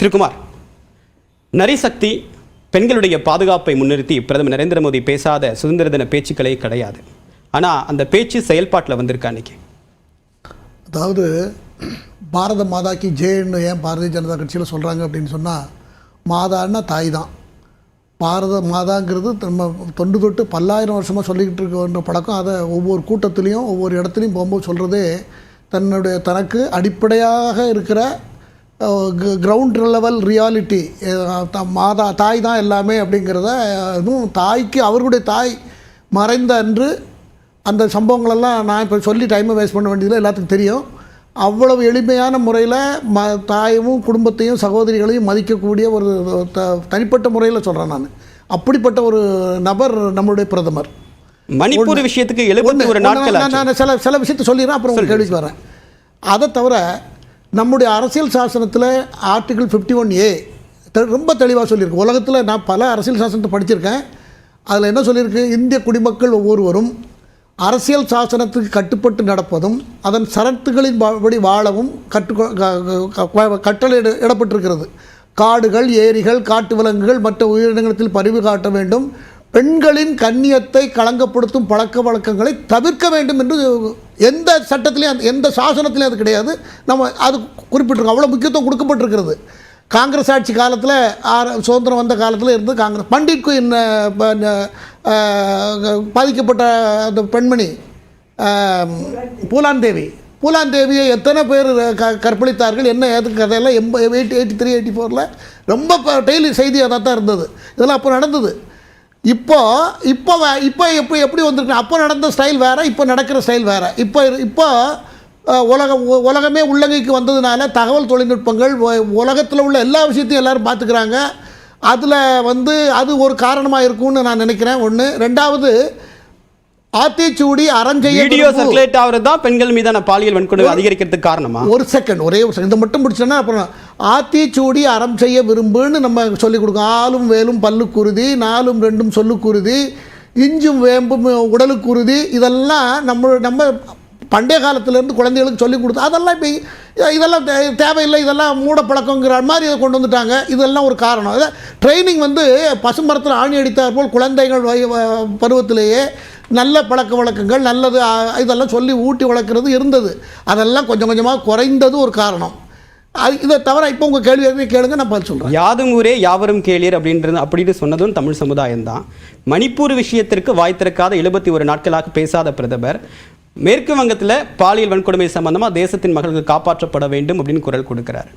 திருக்குமார் நரிசக்தி பெண்களுடைய பாதுகாப்பை முன்னிறுத்தி பிரதமர் நரேந்திர மோடி பேசாத சுதந்திர தின பேச்சுக்களே கிடையாது. ஆனால் அந்த பேச்சு செயல்பாட்டில் வந்திருக்கா அன்னைக்கு. அதாவது பாரத மாதாக்கு ஜேன்னு ஏன் பாரதிய ஜனதா கட்சியில் சொல்கிறாங்க அப்படின்னு சொன்னால் மாதான்னா தாய் தான் பாரத மாதாங்கிறது நம்ம தொண்டு தொட்டு பல்லாயிரம் வருஷமாக சொல்லிக்கிட்டு இருக்கின்ற பழக்கம் அதை ஒவ்வொரு கூட்டத்துலேயும் ஒவ்வொரு இடத்துலையும் போகும்போது சொல்கிறதே தன்னுடைய தனக்கு அடிப்படையாக இருக்கிற கிரவுண்ட் லெவல் ரியாலிட்டி மாதா தாய் தான் எல்லாமே அப்படிங்கிறத அதுவும் தாய்க்கு அவர்களுடைய தாய் மறைந்த அன்று அந்த சம்பவங்களெல்லாம் நான் இப்போ சொல்லி டைமை வேஸ்ட் பண்ண வேண்டியதில்லை எல்லாத்துக்கும் தெரியும். அவ்வளவு எளிமையான முறையில் ம தாயவும் குடும்பத்தையும் சகோதரிகளையும் மதிக்கக்கூடிய ஒரு த தனிப்பட்ட முறையில் சொல்கிறேன் நான். அப்படிப்பட்ட ஒரு நபர் நம்மளுடைய பிரதமர். மணிப்பூர் விஷயத்துக்கு நான் சில சில விஷயத்தை சொல்லிடுறேன் அப்புறம் கேள்விக்கு வரேன். அதை தவிர நம்முடைய அரசியல் சாசனத்தில் ஆர்டிகிள் ஃபிஃப்டி ஒன் ஏ ரொம்ப தெளிவாக சொல்லியிருக்கு. உலகத்தில் நான் பல அரசியல் சாசனத்தை படிச்சிருக்கேன். அதில் என்ன சொல்லியிருக்கு? இந்திய குடிமக்கள் ஒவ்வொருவரும் அரசியல் சாசனத்துக்கு கட்டுப்பட்டு நடப்பதும் அதன் சரத்துகளின் படி வாழவும் கட்டு க- கட்டளை இட- இடப்பட்டிருக்கிறது. காடுகள் ஏரிகள் காட்டு விலங்குகள் மற்ற உயிரினங்களில் பரிவு காட்ட வேண்டும். பெண்களின் கண்ணியத்தை களங்கப்படுத்தும் பழக்க வழக்கங்களை தவிர்க்க வேண்டும் என்று எந்த சட்டத்திலையும் எந்த சாசனத்திலையும் அது கிடையாது. நம்ம அது குறிப்பிட்டிருக்கோம். அவ்வளோ முக்கியத்துவம் கொடுக்கப்பட்டிருக்கிறது. காங்கிரஸ் ஆட்சி காலத்தில் ஆர சுதந்திரம் வந்த காலத்தில் இருந்து காங்கிரஸ் பண்டிட்கு என்ன பாதிக்கப்பட்ட அந்த பெண்மணி பூலாந்தேவி பூலான் தேவி பூலான் தேவியை எத்தனை பேர் க கற்பழித்தார்கள் என்ன ஏது கதையெல்லாம் எண்ப எயிட்டி எயிட்டி த்ரீ எயிட்டி ஃபோரில் ரொம்ப டெய்லி செய்தி அதாக தான் இருந்தது. இதெல்லாம் அப்போ நடந்தது. இப்போ இப்போ இப்போ எப்படி எப்படி வந்திருக்கு? அப்போ நடந்த ஸ்டைல் வேறு இப்போ நடக்கிற ஸ்டைல் வேறு. இப்போ இப்போ உலகம் உலகமே உள்ளங்கைக்கு வந்ததுனால தகவல் தொழில்நுட்பங்கள் உலகத்தில் உள்ள எல்லா விஷயத்தையும் எல்லோரும் பார்த்துக்கிறாங்க. அதில் வந்து அது ஒரு காரணமாக இருக்கும்னு நான் நினைக்கிறேன். ஒன்று ரெண்டாவது ஆத்திச்சூடி அறஞ்செய்ய வீடியோ சர்க்குலேட் ஆகிறது தான் பெண்கள் மீதான பாலியல் வன்கொடுமை அதிகரிக்கிறதுக்கு காரணமா? ஒரு செகண்ட் ஒரே ஒரு செகண்ட் இதை மட்டும் முடிச்சோன்னா அப்புறம் ஆத்திச்சூடி அறம் செய்ய விரும்புன்னு நம்ம சொல்லிக் கொடுக்கோம். ஆளும் வேலும் பல்லுக்குருதி நாலும் ரெண்டும் சொல்லுக்குருதி இஞ்சும் வேம்பும் உடலுக்குருதி இதெல்லாம் நம்ம நம்ம பண்டைய காலத்திலேருந்து குழந்தைகளுக்கு சொல்லிக் கொடுத்து அதெல்லாம் இப்போ இதெல்லாம் தேவையில்லை இதெல்லாம் மூட பழக்கங்கிற மாதிரி இதை கொண்டு வந்துட்டாங்க. இதெல்லாம் ஒரு காரணம். ட்ரைனிங் வந்து பசுமரத்தில் ஆணி அடித்தார் போல் குழந்தைகள் பருவத்திலேயே நல்ல பழக்க வழக்கங்கள் நல்லது இதெல்லாம் சொல்லி ஊட்டி வளர்க்குறது இருந்தது. அதெல்லாம் கொஞ்சம் கொஞ்சமாக குறைந்தது ஒரு காரணம். அது இதை தவிர இப்போ உங்கள் கேள்வி எதுவுமே கேளுங்க நான் பதில் சொல்கிறேன் யாதும் ஊரே யாவரும் கேளியர் அப்படின்றது அப்படின்னு சொன்னதும் தமிழ் சமுதாயம் தான். மணிப்பூர் விஷயத்திற்கு வாய் திறக்காத எழுபத்தி ஒரு நாட்களாக பேசாத பிரதமர் மேற்கு வங்கத்தில் பாலியல் வன்கொடுமை சம்பந்தமாக தேசத்தின் மகளுக்கு காப்பாற்றப்பட வேண்டும் அப்படின்னு குரல் கொடுக்கிறார்.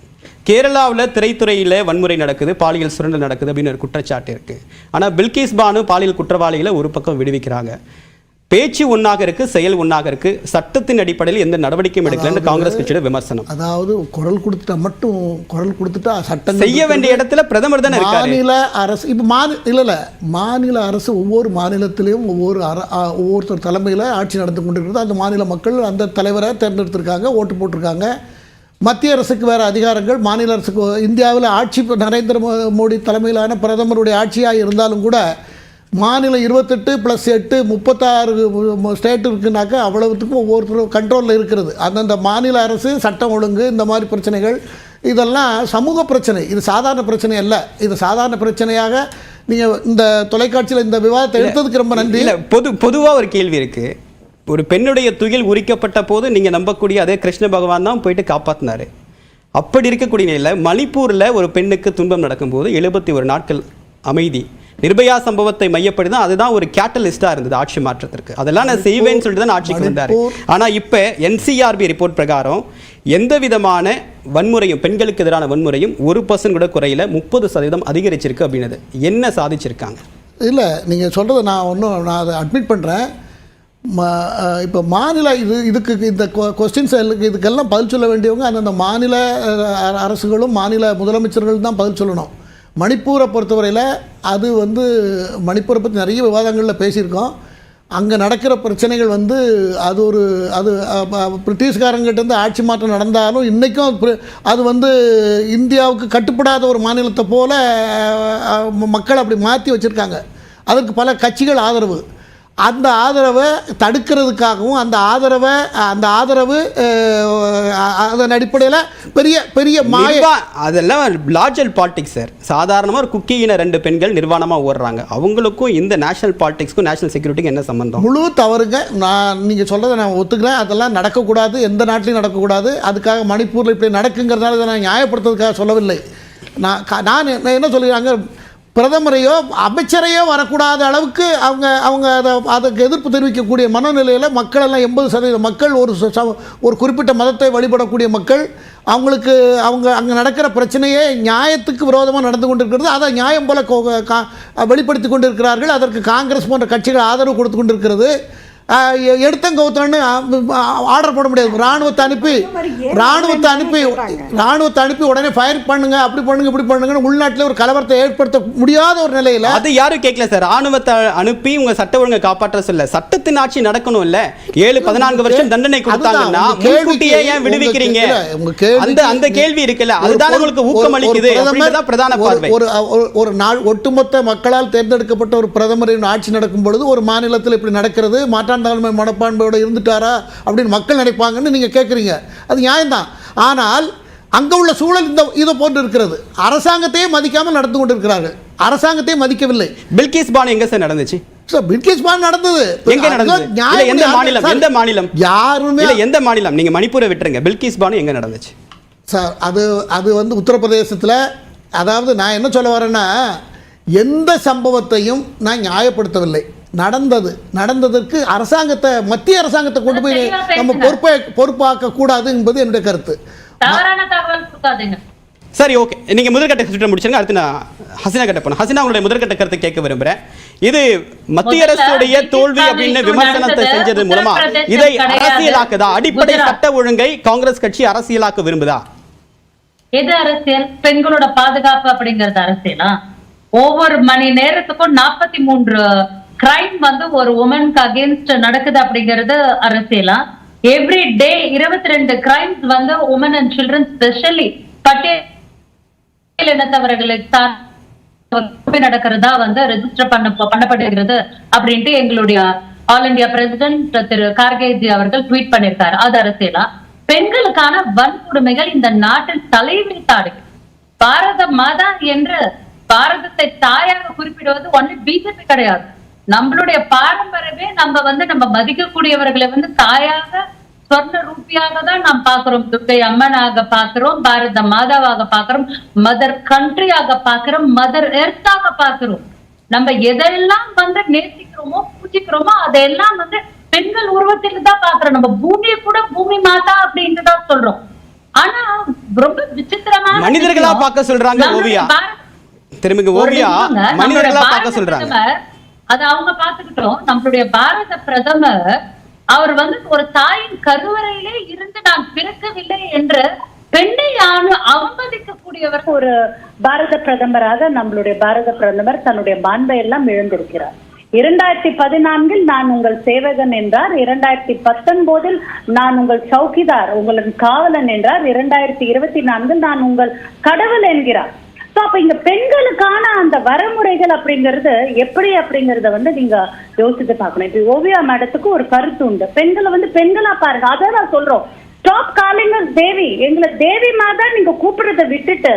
கேரளாவில் திரைத்துறையில் வன்முறை நடக்குது பாலியல் சுரண்டல் நடக்குது அப்படின்னு ஒரு குற்றச்சாட்டு இருக்குது ஆனால் பில்கிஸ் பானு பாலியல் குற்றவாளிகளை ஒரு பக்கம் விடுவிக்கிறாங்க. பேச்சு ஒன்றாக இருக்கு செயல் ஒன்றாக இருக்கு சட்டத்தின் அடிப்படையில் எந்த நடவடிக்கையும் எடுக்கலன்னு காங்கிரஸ் கட்சியோட விமர்சனம். அதாவது குரல் கொடுத்துட்டா மட்டும் குரல் கொடுத்துட்டா சட்டங்கள் செய்ய வேண்டிய இடத்துல பிரதமர் தானே மாநில அரசு இப்போ மாநில இல்லை இல்லை மாநில அரசு ஒவ்வொரு மாநிலத்திலையும் ஒவ்வொரு அர ஒவ்வொருத்தர் தலைமையில் ஆட்சி நடந்து கொண்டிருக்கிறது. அந்த மாநில மக்கள் அந்த தலைவரை தேர்ந்தெடுத்திருக்காங்க ஓட்டு போட்டிருக்காங்க. மத்திய அரசுக்கு வேறு அதிகாரங்கள் மாநில அரசுக்கு இந்தியாவில் ஆட்சி நரேந்திர மோடி தலைமையிலான பிரதமருடைய ஆட்சியாக இருந்தாலும் கூட மாநிலம் இருபத்தெட்டு ப்ளஸ் எட்டு முப்பத்தாறு ஸ்டேட் இருக்குனாக்கா அவ்வளவுத்துக்கும் ஒவ்வொருத்தரும் கண்ட்ரோலில் இருக்கிறது. அந்தந்த மாநில அரசு சட்டம் ஒழுங்கு இந்த மாதிரி பிரச்சனைகள் இதெல்லாம் சமூக பிரச்சனை. இது சாதாரண பிரச்சனை அல்ல. இது சாதாரண பிரச்சனையாக நீங்கள் இந்த தொலைக்காட்சியில் இந்த விவாதத்தை எடுத்ததுக்கு ரொம்ப நன்றி. இல்ல பொது பொதுவா ஒரு கேள்வி இருக்கு. ஒரு பெண்ணுடைய துயில் உரிக்கப்பட்ட போது நீங்க நம்பக்கூடிய அதே கிருஷ்ண பகவான் தான் போயிட்டு காப்பாத்தினாரு. அப்படி இருக்கக்கூடிய நிலையில மணிப்பூர்ல ஒரு பெண்ணுக்கு துன்பம் நடக்கும்போது எழுபத்தி ஒரு நாட்கள் அமைதி. நிர்பயா சம்பவத்தை மையப்படுத்தி தான் அதுதான் ஒரு கேட்டலிஸ்டா இருந்தது ஆட்சி மாற்றத்திற்கு. அதெல்லாம் நான் செய்வேன்னு சொல்லிட்டு தான் ஆட்சிக்கு வந்தாரு. மணிப்பூர் ஆனா இப்ப என்சிஆர்பி ரிப்போர்ட் பிரகாரம் எந்த விதமான வன்முறையும் பெண்களுக்கு எதிரான வன்முறையும் ஒரு பர்சன்ட் கூட குறையில முப்பது சதவீதம் அதிகரிச்சிருக்கு அப்படின்னது. என்ன சாதிச்சிருக்காங்க? இல்லை நீங்கள் சொல்கிறத நான் ஒன்றும் நான் அதை அட்மிட் பண்ணுறேன் இப்போ மாநில இது இதுக்கு இந்த கொஸ்டின்ஸ் இதுக்கெல்லாம் பதில் சொல்ல வேண்டியவங்க அந்தந்த மாநில அரசுகளும் மாநில முதலமைச்சர்களும் தான் பதில் சொல்லணும். மணிப்பூரை பொறுத்தவரையில் அது வந்து மணிப்பூரை பற்றி நிறைய விவாதங்களில் பேசியிருக்கோம். அங்கே நடக்கிற பிரச்சனைகள் வந்து அது ஒரு அது பிரிட்டிஷ்காரங்கிட்டேருந்து ஆட்சி மாற்றம் நடந்தாலும் இன்றைக்கும் அது வந்து இந்தியாவுக்கு கட்டுப்படாத ஒரு மாநிலத்தை போல் மக்கள் அப்படி மாற்றி வச்சுருக்காங்க. அதற்கு பல கட்சிகள் ஆதரவு. அந்த ஆதரவை தடுக்கிறதுக்காகவும் அந்த ஆதரவை அந்த ஆதரவு அதன் அடிப்படையில் பெரிய பெரிய மாய அதெல்லாம் லார்ஜல் பாலிடிக்ஸ் சார் சாதாரணமாக ஒரு குக்கியின ரெண்டு பெண்கள் நிர்வாணமாக ஓடுறாங்க. அவங்களுக்கும் இந்த நேஷனல் பாலிடிக்ஸ்க்கும் நேஷனல் செக்யூரிட்டிக்கும் என்ன சம்பந்தம்? முழு தவறுங்க. நான் நீங்கள் சொல்கிறத நான் ஒத்துக்கிறேன். அதெல்லாம் நடக்கக்கூடாது. எந்த நாட்டிலையும் நடக்கக்கூடாது. அதுக்காக மணிப்பூரில் இப்படி நடக்குங்கிறதுனால இதை நான் நியாயப்படுத்துறதுக்காக சொல்லவில்லை. நான் நான் என்ன- சொல்லிடுறாங்க பிரதமரையோ அமைச்சரையோ வரக்கூடாத அளவுக்கு அவங்க அவங்க அதை அதுக்கு எதிர்ப்பு தெரிவிக்கக்கூடிய மனநிலையில் மக்கள் எல்லாம் எண்பது சதவீத மக்கள் ஒரு ச- ஒரு குறிப்பிட்ட மதத்தை வழிபடக்கூடிய மக்கள் அவங்களுக்கு அவங்க அங்கே நடக்கிற பிரச்சனையே நியாயத்துக்கு விரோதமாக நடந்து கொண்டிருக்கிறது. அதை நியாயம் போல கோ- கா- வெளிப்படுத்தி கொண்டிருக்கிறார்கள். அதற்கு காங்கிரஸ் போன்ற கட்சிகள் ஆதரவு கொடுத்து கொண்டிருக்கிறது. எடுத்தங்க கவுத்தன்னு ஆர்டர் போட முடியாது. ராணுவத்தை அனுப்பி ராணுவத்தை அனுப்பி ராணுவத்தை அனுப்பி உடனே ஃபயர் பண்ணுங்க அப்படி பண்ணுங்க இப்படி பண்ணுங்கன்னு உள்நாட்டில் ஒரு கலவரத்தை ஏற்படுத்த முடியாத ஒரு நிலையில் அது யாரும் கேட்கல சார். ராணுவத்தை அனுப்பி உங்க சட்ட ஒழுங்கை காப்பாற்ற சொல்ல. சட்டத்தின் ஆட்சி நடக்கணும் இல்ல. ஏழு பதினான்கு வருஷம் தண்டனை கொடுத்தாங்கன்னா முன்கூட்டியே ஏன் விடுவிக்கிறீங்க? அந்த அந்த கேள்வி இருக்குல்ல. அதுதான் உங்களுக்கு ஊக்கம் அளிக்குது. அப்படின்றதான் பிரதான ஒரு- பார்வை. ஒரு ஒரு- ஒரு நாள் ஒட்டுமொத்த மக்களால் தேர்ந்தெடுக்கப்பட்ட ஒரு பிரதமரின் ஆட்சி நடக்கும் பொழுது ஒரு மாநிலத்தில் இப்படி நடக்கிறது மாற்றாந்தாழ்மை மனப்பான்மையோட இருந்துட்டாரா அப்படின்னு மக்கள் நினைப்பாங்கன்னு நீங்கள் கேட்குறீங்க அது நியாயம்தான். ஆனால் அங்கே உள்ள சூழல் இந்த இதை போன்று இருக்கிறது. அரசாங்கத்தையே மதிக்காமல் நடந்து கொண்டிருக்கிறார்கள். அரசாங்கத்தையே மதிக்கவில்லை. பில்கிஸ் பானு எங்க சார் நடந்துச்சு? சார் பில்கிஸ் பான் நடந்தது. எங்க நடந்தது? எந்த மாநிலம்? எந்த மாநிலம்? யாருமே இல்ல எந்த மாநிலம்? நீங்க மணிப்பூரை விட்டுருங்க. பில்கிஸ் பானு எங்க நடந்துச்சு? சார் அது அது வந்து உத்தரப்பிரதேசத்தில் அதாவது நான் என்ன சொல்ல வரேன்னா எந்த சம்பவத்தையும் நான் நியாயப்படுத்தவில்லை. நடந்தது. நடந்ததற்கு அரசாங்கத்தை மத்திய அரசாங்கத்தை கொண்டு போய். நம்ம பொறுப்பை பொறுப்பாக்க கூடாது என்பது என்னுடைய கருத்து. சரி ஓகே. நீங்க முதற்கட்ட சுற்றம் முடிச்சிருங்க. அடுத்து நான் ஹசினா கிட்ட போனேன் ஹசினா உங்களுடைய முதற்கட்ட கருத்தை கேட்க விரும்புறேன். இது மத்திய அரசுடைய தோல்வி அப்படின்னு விமர்சனத்தை செஞ்சது மூலமா இதை. அரசியலாக்குதா? அடிப்படை. சட்ட ஒழுங்கை காங்கிரஸ் கட்சி அரசியலாக்க விரும்புதா? எது அரசியல்? பெண்களோட பாதுகாப்பு அப்படிங்கறது அரசியலா? ஒவ்வொரு மணி நேரத்துக்கும் நாற்பத்தி மூன்று கிரைம் வந்து ஒரு உமனுக்கு அகேன்ஸ்ட் நடக்குது அப்படிங்கிறது அரசியலா. எவ்ரி டே இருபத்தி ரெண்டு கிரைம்ஸ் வந்து உமன் அண்ட் சில்ட்ரன் ஸ்பெஷலி பட்டியல் இனத்தவர்களுக்கு தான் நடக்கிறதா வந்து ரெஜிஸ்டர் பண்ண பண்ணப்படுகிறது அப்படின்ட்டு எங்களுடைய ஆல் இந்தியா பிரசிடென்ட் திரு கார்கேஜி அவர்கள் ட்வீட் பண்ணியிருக்காரு அது அரசியலா? பெண்களுக்கான வன்கொடுமைகள் இந்த நாட்டில் தலைவிரித்தாடு பாரத மாதா என்று பாரதத்தை தாயாக குறிப்பிடுவது ஒன்னு பிஜேபி கிடையாது. நம்மளுடைய பாரம்பரியமே நம்ம வந்து நம்ம மதிக்கக்கூடியவர்களை வந்து தாயாக சொர்ண ரூபியாக தான் நாம் பார்க்கிறோம். துர்கை அம்மனாக பார்க்கிறோம் பாரத மாதாவாக பார்க்கிறோம் மதர் கண்ட்ரியாக பார்க்கிறோம் மதர் எர்த்தாக பார்க்கிறோம். நம்ம எதெல்லாம் வந்து நேசிக்கிறோமோ பூஜிக்கிறோமோ அதெல்லாம் வந்து பெண்கள் உருவத்தில் தான் பாக்குறோம் நம்ம பூமியை கூட பூமி மாதா அப்படின்ட்டு தான் சொல்றோம். ஆனா ரொம்ப விசித்திரமான மனிதர்களா பார்க்க சொல்றாங்க ஓவியா. ஒரு ஓவியா மனிதர்களா பார்க்க சொல்றாங்க. அது அவங்க பாத்துக்கிட்டோம் நம்மளுடைய பாரத பிரதமர் அவர் வந்து ஒரு தாயின் கருவறையிலே இருந்து நான் பிறக்கவில்லை என்று பெண்ணை அவமதிக்கக்கூடியவர். ஒரு பாரத பிரதமராக நம்மளுடைய பாரத பிரதமர் தன்னுடைய மாண்பை எல்லாம் இழந்திருக்கிறார். இரண்டாயிரத்தி பதினான்கில் நான் உங்கள் சேவகன் என்றார். இரண்டாயிரத்தி பத்தொன்பதில் நான் உங்கள் சௌக்கிதார் உங்களின் காவலன் என்றார். இரண்டாயிரத்தி இருபத்தி நான்கில் நான் உங்கள் கடவுள் என்கிறார். அப்ப இந்த பெண்களுக்கான அந்த வரமுறைகள் அப்படிங்கிறது எப்படி அப்படிங்கறத வந்து நீங்க யோசித்து பார்க்கணும். இப்ப ஓவியா மேடத்துக்கு ஒரு கருத்து உண்டு. பெண்களை வந்து பெண்களா பாருங்க. அதை நான் சொல்றோம். ஸ்டாப் காலிங் தேவி எங்களை தேவி மாதா நீங்க கூப்பிடுறத விட்டுட்டு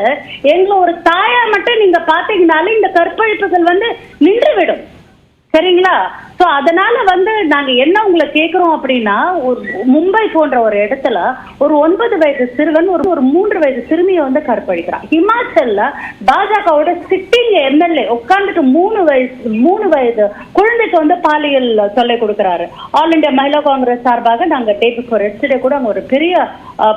எங்களை ஒரு தாயா மட்டும் நீங்க பாத்தீங்கனாலே இந்த கற்பழிப்புகள் வந்து நின்று விடும் சரிங்களா? சோ அதனால வந்து நாங்க என்ன உங்களை கேக்குறோம் அப்படின்னா ஒரு மும்பை போன்ற ஒரு இடத்துல ஒரு ஒன்பது வயது சிறுவன் ஒரு ஒரு மூன்று வயது சிறுமியை வந்து கற்பழிக்கிறான். ஹிமாச்சல்ல பாஜகவோட சிட்டிங் எம்எல்ஏ உட்கார்ந்துட்டு மூணு வயசு மூணு வயது குழந்தைக்கு வந்து பாலியல் தொல்லை கொடுக்குறாரு. ஆல் இந்தியா மகிழா காங்கிரஸ் சார்பாக நாங்க டேபிள் பிஃபோர் எஸ்டே கூட அங்க ஒரு பெரிய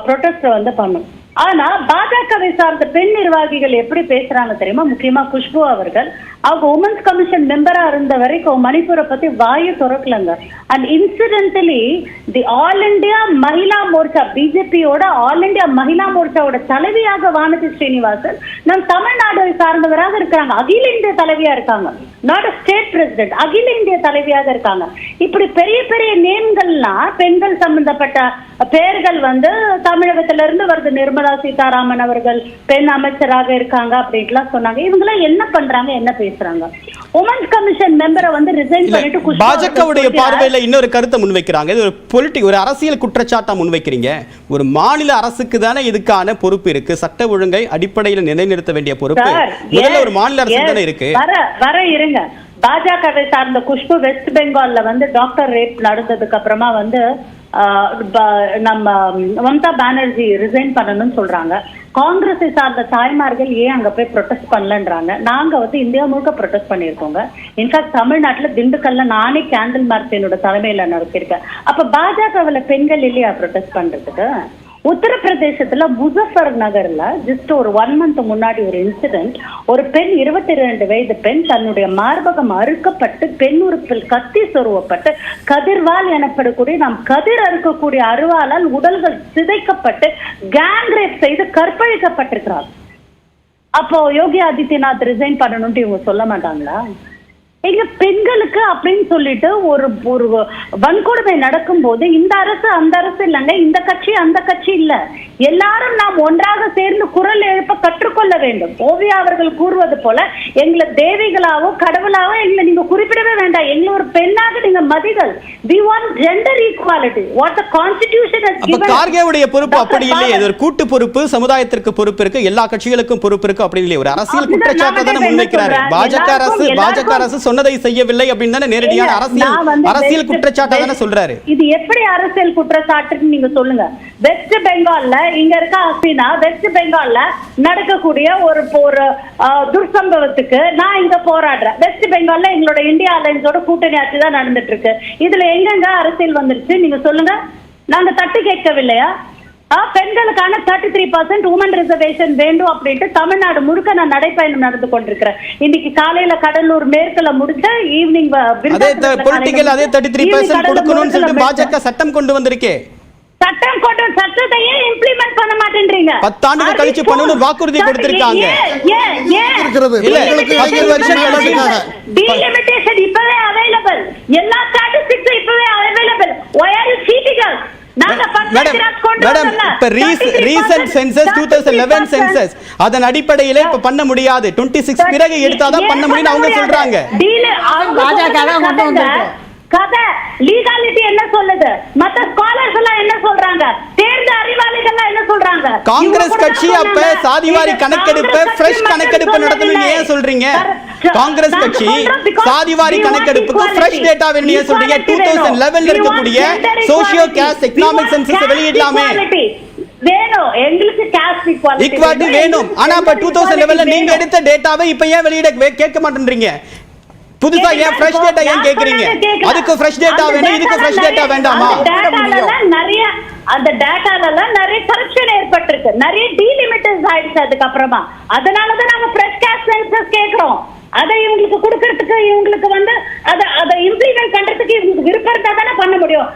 ப்ரொடெஸ்ட் வந்து பண்ணோம். ஆனா பாஜகவை சார்ந்த பெண் நிர்வாகிகள் எப்படி பேசுறாங்க தெரியுமா? முக்கியமா குஷ்பு அவர்கள். அவங்க உமன்ஸ் கமிஷன் மெம்பரா இருந்த வரைக்கும் மணிப்பூரை பத்தி வாயை துறக்கலங்க. And incidentally the all India Mahila Morcha பிஜேபியோட ஆல் இந்தியா மகிழா மோர்ச்சாவோட தலைவியாக வானதி ஸ்ரீனிவாசன் நம் தமிழ்நாடு சார்ந்தவராக இருக்காங்க அகில இந்திய தலைவியா இருக்காங்க. நாட் அ ஸ்டேட் பிரசிடென்ட் அகில இந்திய தலைவியாக இருக்காங்க. இப்படி பெரிய பெரிய நேம்கள்லாம் பெண்கள் சம்பந்தப்பட்ட பெயர்கள் வந்து தமிழகத்துல இருந்து வருது. நிர்மலா சீதாராமன் அவர்கள் பெண் அமைச்சராக இருக்காங்க அப்படின்ட்டுலாம் சொன்னாங்க. இவங்க என்ன பண்றாங்க? என்ன பேசுறாங்க. உமன்ஸ் கமிஷன் மெம்பரை வந்து ரிசைன் பண்ணிட்டு பாஜகவுடைய. பார்வையில இன்னொரு கருத்தை முன்வைக்கிறாங்க. இது ஒரு பொலிட்டி ஒரு அரசியல் குற்றச்சாட்டா முன்வைக்கிறீங்க. ஒரு மாநில அரசுக்கு தானே இதுக்கான பொறுப்பு இருக்கு. சட்ட ஒழுங்கை அடிப்படையில் நிலைநிறுத்த வேண்டிய பொறுப்பு. முதல்ல ஒரு மாநில அரசு. தானே இருக்கு. வர வர இருங்க. பாஜகவை சார்ந்த குஷ்பு வெஸ்ட் பெங்கால்ல வந்து டாக்டர் ரேப் நடந்ததுக்கு அப்புறமா வந்து நம்ம மம்தா பானர்ஜி ரிசைன் பண்ணணும்னு சொல்றாங்க. காங்கிரஸை சார்ந்த தாய்மார்கள் ஏன் அங்க போய் ப்ரொடெஸ்ட் பண்ணலன்றாங்க? நாங்க வந்து இந்தியா முழுக்க ப்ரொடெஸ்ட் பண்ணியிருக்கோங்க. இன்ஃபேக்ட் தமிழ்நாட்டுல திண்டுக்கல்ல நானே கேண்டில் மார்ச் என்னோட தலைமையில நடத்திருக்கேன் அப்ப பாஜகவுல பெண்கள் இல்லையா ப்ரொடெஸ்ட் பண்றதுக்கு? உத்தரப்பிரதேசத்துல முசஃபர் நகர்ல ஜஸ்ட் ஒரு ஒன் மந்த் முன்னாடி ஒரு இன்சிடென்ட் ஒரு பெண் இருபத்தி ரெண்டு வயது பெண் தன்னுடைய மார்பகம் அறுக்கப்பட்டு பெண் உறுப்பில் கத்தி சொருவப்பட்டு கதிர்வால் எனப்படக்கூடிய நாம் கதிர் அறுக்கக்கூடிய அருவாளால் உடல்கள் சிதைக்கப்பட்டு கேங் ரேப் செய்து கற்பழிக்கப்பட்டிருக்கிறார். அப்போ யோகி ஆதித்யநாத் ரிசைன் பண்ணணும்ட்டு இவங்க சொல்ல மாட்டாங்களா? எங்க பெண்களுக்கு அப்படின்னு சொல்லிட்டு ஒரு ஒரு வன்கொடுமை நடக்கும்போது இந்த அரசு அந்த அரசு இல்லைங்க. இந்த கட்சி அந்த கட்சி இல்ல. எல்லாரும் நாம் ஒன்றாக சேர்ந்து குரல் எழுப்ப கற்றுக்கொள்ள வேண்டும். ஓவியா அவர்கள் கூறுவது போல எங்களை தேவிகளாவோ கடவுளாவோ எங்களை நீங்க குறிப்பிடவே வேண்டாம். எங்களை ஒரு பெண்ணாக நீங்க மதிகள். We want gender equality what the constitution கார்கேவுடைய பொறுப்பு அப்படி இல்லையே. ஒரு கூட்டு பொறுப்பு சமுதாயத்திற்கு பொறுப்பு இருக்கு. எல்லா கட்சிகளுக்கும் பொறுப்பு இருக்கு. அப்படி இல்லையே. ஒரு அரசியல் குற்றச்சாட்டை முன்வைக்கிறாரு. பாஜக அரசு பாஜக அரசு சொன்னதை செய்யவில்லை அப்படின்னு தானே நேரடியான அரசியல் அரசியல் குற்றச்சாட்டை தானே சொல்றாரு. இது எப்படி அரசியல் குற்றச்சாட்டுன்னு நீங்க சொல்லுங்க. வெஸ்ட் பெங்கால்ல இங்க இருக்க ஹசீனா வெஸ்ட் பெங்கால்ல நடக்கக்கூடிய ஒரு ஒரு துர்சம்பவத்துக்கு நான் இங்க போராடுறேன். வெஸ்ட் பெங்கால்ல எங்களோட இந்தியா அலைன்ஸோட கூட்டணி ஆட்சி தான் நடந்துட்டு இருக்கு. இதுல எங்கெங்க அரசியல் வந்துருச்சு? நீங்க சொல்லுங்க. நாங்க தட்டி கேட்கவில்லையா? பெண்களுக்கான thirty three percent women reservation வேண்டும் அப்படின்ட்டு தமிழ்நாடு முழுக்க நான் நடைப்பயணம் நடந்து கொண்டிருக்கிறேன். இன்னைக்கு காலையில கடலூர் மேற்குல முடிச்ச ஈவினிங் அதே பொலிட்டிக்கல் அதே தேர்ட்டி த்ரீ பர்சன்ட் கொடுக்கணும்னு சொல்லிட்டு பாஜக சட்டம் கொண்டு வந்திருக்கே. சட்டம் கொண்டு சட்டத்தையே இம்ப்ளிமெண்ட் பண்ண மாட்டேன்றீங்க. பத்தாண்டுகள் கழிச்சு பண்ணணும்னு வாக்குறுதி கொடுத்திருக்காங்க. இல்ல, பத்து வருஷம் டீலிமிட்டேஷன் இப்பவே அவைலபிள் எல்லா ஸ்டாட்டிஸ்டிக்ஸும் இப்பவே available why are you cheating us நாங்க மேடம். இப்ப recent census two thousand eleven census அதன் அடிப்படையில இப்ப பண்ண முடியாது. டுவெண்ட்டி சிக்ஸ் பிறகு எடுத்தாதான் பண்ண முடியும்னு அவங்க சொல்றாங்க. பாஜக தான் கொண்டு வந்திருக்கு. கதை லீகாலிட்டி என்ன சொல்லுது? மத்த ஸ்காலர்ஸ் எல்லாம் என்ன சொல்றாங்க? தேர்ந்த அறிவாளிகள் எல்லாம் என்ன சொல்றாங்க? காங்கிரஸ் கட்சி கூட அப்ப. சாதிவாரி கணக்கெடுப்ப ஃப்ரெஷ் கணக்கெடுப்பு சொல்லவில்லை. ஏன் சொல்றீங்க? காங்கிரஸ் கட்சி சாதிவாரி கணக்கெடுப்புக்கு. ஃப்ரெஷ் டேட்டா வேணும். சொல்றீங்க டூ தௌசண்ட் want இருக்கக்கூடிய socio. Caste We economic census வெளியிடலாமே. வேணும். எங்களுக்கு ஈக்குவாலிட்டி வேணும். ஆனா இப்ப டூ தௌசண்ட் லெவன்ல நீங்க எடுத்த டேட்டாவை இப்ப ஏன் வெளியிட கேட்க மாட்டேன்றீங்க? புதுசா ஏன் ஃப்ரெஷ் டேட்டா ஏன் கேக்குறீங்க? அதுக்கு ஃப்ரெஷ் டேட்டா வேணும் இதுக்கு ஃப்ரெஷ் டேட்டா வேண்டாமா? நிறைய அந்த டேட்டால எல்லாம் நிறைய கரப்ஷன் ஏற்பட்டிருக்கு. நிறைய டீலிமிட்டஸ் ஆயிடுச்சு அதுக்கப்புறமா. அதனாலதான் நாங்க ஃப்ரெஷ் கேஷ் சென்சஸ் கேக்குறோம். அதை இவங்களுக்கு கொடுக்கறதுக்கு இவங்களுக்கு வந்து அதை அதை இம்ப்ளிமெண்ட் பண்றதுக்கு இவங்களுக்கு விருப்பம் இருந்தா தானே பண்ண முடியும்.